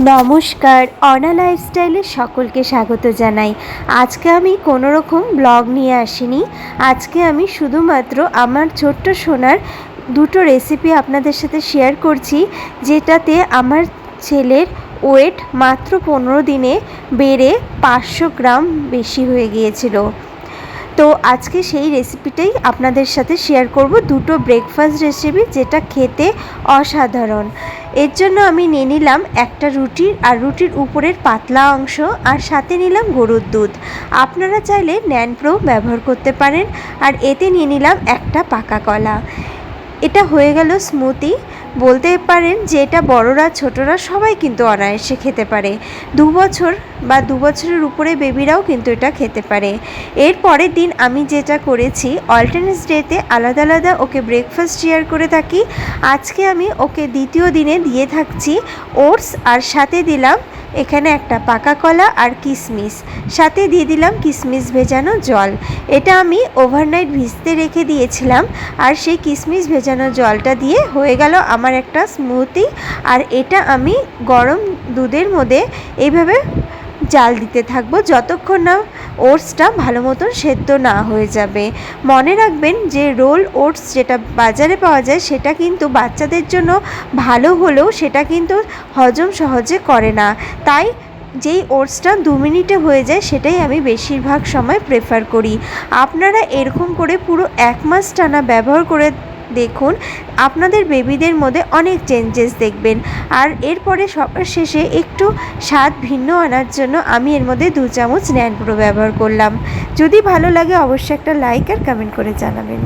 নমস্কার, অনা লাইফস্টাইলে সকলকে স্বাগত জানাই। আজকে আমি কোনো রকম ব্লগ নিয়ে আসিনি। আজকে আমি শুধুমাত্র আমার ছোট্ট সোনার দুটো রেসিপি আপনাদের সাথে শেয়ার করছি, যেটাতে আমার ছেলের ওয়েট মাত্র পনেরো দিনে বেড়ে পাঁচশো গ্রাম বেশি হয়ে গিয়েছিল। তো আজকে সেই রেসিপিটাই আপনাদের সাথে শেয়ার করব। দুটো ব্রেকফাস্ট রেসিপি যেটা খেতে অসাধারণ। এর জন্য আমি নিয়ে নিলাম একটা রুটি আর রুটির উপরের পাতলা অংশ আর সাথে নিলাম গরুর দুধ। আপনারা চাইলে ন্যানপ্রো ব্যবহার করতে পারেন আর এতে নিয়ে নিলাম একটা পাকা কলা। এটা হয়ে গেল স্মুতি বলতে পারেন যে এটা বড়রা, ছোটরা সবাই কিন্তু অনায়াসে খেতে পারে। দু বছর বা দু বছরের উপরে বেবিরাও কিন্তু এটা খেতে পারে। এর পরের দিন আমি যেটা করেছি অল্টারনেস ডেতে আলাদা আলাদা ওকে ব্রেকফাস্ট শেয়ার করে থাকি। আজকে আমি ওকে দ্বিতীয় দিনে দিয়ে থাকছি ওটস আর সাথে দিলাম এখানে একটা পাকা কলা আর কিশমিশ সাথে দিয়ে দিলাম কিশমিশ ভেজানো জল। এটা আমি ওভারনাইট ভিজতে রেখে দিয়েছিলাম আর সেই কিশমিশ ভেজানো জলটা দিয়ে হয়ে গেল আমার একটা স্মুতি আর এটা আমি গরম দুধের মধ্যে এইভাবে জাল দিতে থাকব যতক্ষণ না ওটসটা ভালো মতন সেদ্ধ না হয়ে যাবে। মনে রাখবেন যে রোল ওটস যেটা বাজারে পাওয়া যায় সেটা কিন্তু বাচ্চাদের জন্য ভালো হলেও সেটা কিন্তু হজম সহজে করে না। তাই যেই ওটসটা দু মিনিটে হয়ে যায় সেটাই আমি বেশিরভাগ সময় প্রেফার করি। আপনারা এরকম করে পুরো এক মাস টানা ব্যবহার করে দেখুন, আপনাদের বেবিদের মধ্যে অনেক চেঞ্জেস দেখবেন। আর এরপরে সবার শেষে একটু স্বাদ ভিন্ন আনার জন্য আমি এর মধ্যে দু চামচ ন্যানপুরো ব্যবহার করলাম। যদি ভালো লাগে অবশ্যই একটা লাইক আর কমেন্ট করে জানাবেন।